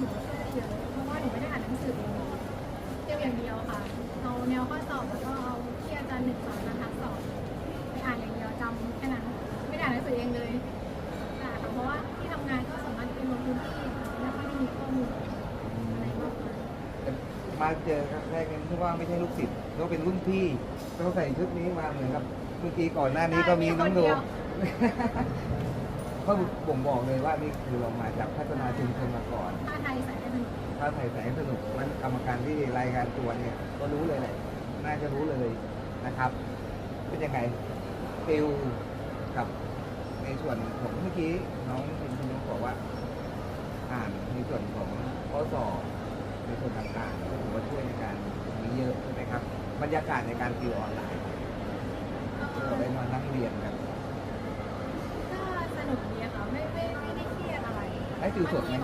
หนูช่วยได้เยอะเพราะว่าหนูไม่ได้อ่านหนังสือเลยเตรียมอย่างเดียวค่ะ เอาแนวข้อสอบแล้วก็เอาที่อาจารย์หนึ่งสอนมาทักสอบไปอ่านอย่างเดียวจำแค่นั้นไม่ได้อ่านหนังสือเองเลยอ่าค่ะเพราะว่าที่ทำงานก็สามารถเป็นลงพื้นที่แล้วก็ไม่ได้มีข้อมูลอะไรมากมายมาเจอครั้งแรกนี่ที่ว่าไม่ใช่ลูกศิษย์เขาเป็นรุ่นพี่เขาใส่ชุดนี้มาเหมือนกับเมื่อกี้ก่อนหน้านี้ก็มีน้องโดมเขาบ่งบอกเลยว่านี่คือเรามาจากพัฒนาชุมชนมาก่อนผ้าไท ยใส่ได้สนุกถ้าใส่แสงสนุกมันกรรมการที่รายงานตัวเนี่ยก็รู้เลยแหละน่าจะรู้เลยนะครับ เป็นยังไงฟิลกับในส่วนของเมื่อกี้น้องพิมพ์นกบอกว่า อ่านในส่วนของข้อสอบในส่วนต่างๆก็ถือว่าช่วยในการมีเยอะใช่ไหมครับ บรรยากาศในการติวออนไลน์ที่เราได้มานั่งเรียนกันก็สนุกดีอะค่ะไม่ไม่ไม่ได้เครียดอะไรให้ติวสดไหม